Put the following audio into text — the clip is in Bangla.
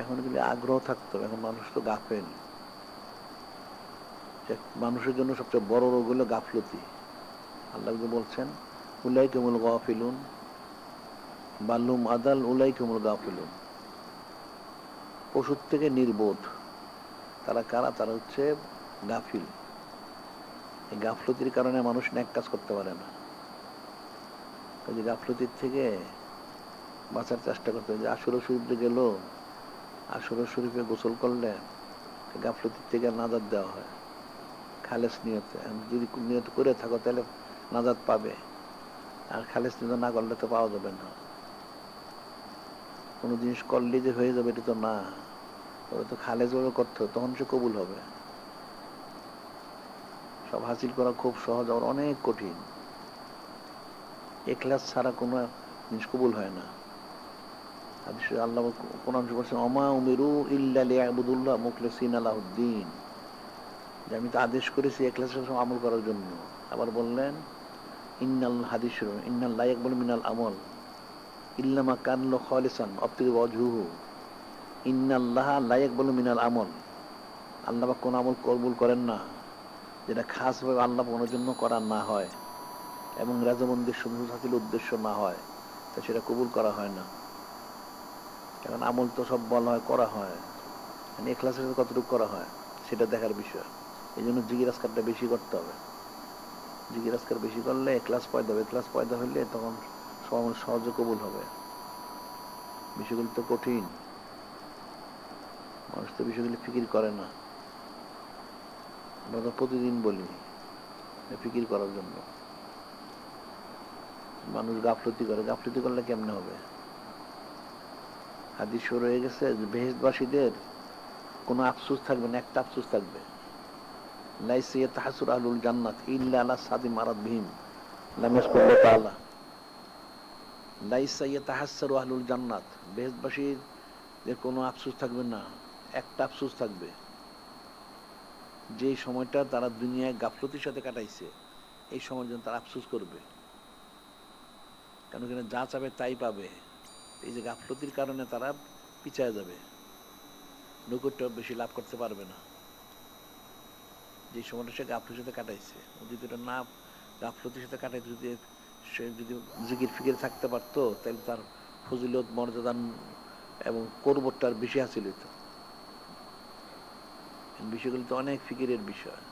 এখন এগুলি আগ্রহ থাকতো, এখন মানুষ তো গাফেল। মানুষের জন্য সবচেয়ে বড় রোগ হলো গাফলতি। আল্লাহ বলছেন উলাই কেমল গাফিলুন বাল্লুম আদাল উলাই কেমল গাফিলুন। পশুর থেকে নির্বোধ, তারা কারা? তারা হচ্ছে গাফিল। এই গাফলতির কারণে মানুষ ন্যাক কাজ করতে পারে না। গাফলতির থেকে বাঁচার চেষ্টা করতে হবে যে আসর শরীফে গেল আসর শরীফে গোসল করলে গাফলতির থেকে নাজাদ দেওয়া হয়। খালেস নিয়তে। যদি নিয়ত করে থাকো, তাহলে নাজাদ পাবে। আর খালেস নিয়ত না করলে তো পাওয়া যাবে না। কোনো জিনিস করলে যে হয়ে যাবে, এটা তো না। ওরা তো খালেজ ভাবে করতে তখন সে কবুল হবে। সব হাসিল করা খুব সহজ আর অনেক কঠিন। এক্লাস ছাড়া কোনো জিনিস কবুল হয় না। হাদিসে আল্লাহ কোরআন বলছেন অমা উমিরু ইল্লা লিয়াবুদুল্লাহ মুখলিসিন আলাউদ্দিন যে আমি তো আদেশ করেছি এক্লাসের সঙ্গে আমল করার জন্য। আবার বললেন, ইন্নাল হাদিস ইন্নাল লাইক বলে মিনাল আমল। ইল্লামা কানলো খালিসান, অপ্তিক অজুহু ইন্নাল্লাহ লাইক বলে মিনাল আমল। আল্লাহ বা কোন আমল কবুল করেন না, যেটা খাসভাবে আল্লাহ কোনোর জন্য করা না হয় এবং রাজমন্দির সুন্দর হাসিল উদ্দেশ্য না হয় তা সেটা কবুল করা হয় না। কারণ আমল তো সব বলা হয়, করা হয়। মানে এখলাসের সাথে কতটুকু করা হয়, সেটা দেখার বিষয়। এই জন্য জিগিরাজকারটা বেশি করতে হবে। জিগিরাজকার বেশি করলে ক্লাস পয়দা হবে। ক্লাস পয়দা হইলে তখন সহজে কবুল হবে। বিষয়গুলি তো কঠিন। মানুষ তো বিষয়গুলি ফিকির করে না। আমরা তো প্রতিদিন বলি ফিকির করার জন্য। মানুষ গাফলতি করে। গাফলতি করলে কেমনে হবে? হাদিস রয়ে গেছে যে বেহেশবাসীদের কোনো আফসুস থাকবে না, একটা আফসুস থাকবে। লাইসিয়া তাহাসুর জান্নাত ইল্লা আলা সাদি ভীম জান্নাত বেহেশবাসীদের কোনো আফসুস থাকবে না, একটা আফসুস থাকবে। যে সময়টা তারা দুনিয়ায় গাফলতির সাথে কাটাইছে, এই সময়ের জন্য তারা আফসুস করবে। কেন কেন যা চাবে তাই পাবে। এই যে গাফলতির কারণে তারা পিছায় যাবে। নৈকট্য বেশি লাভ করতে পারবে না। যে সময়টা সে গাফলতির সাথে কাটাইছে। যদি এটা না গাফলতির সাথে কাটাইতে যদি সে যদি জিকির ফিকির থাকতে পারতো, তাহলে তার ফজিলত, মর্যাদান এবং করবটার বেশি হাসিল হইত। বিষয়গুলি তো অনেক ফিকিরের বিষয়।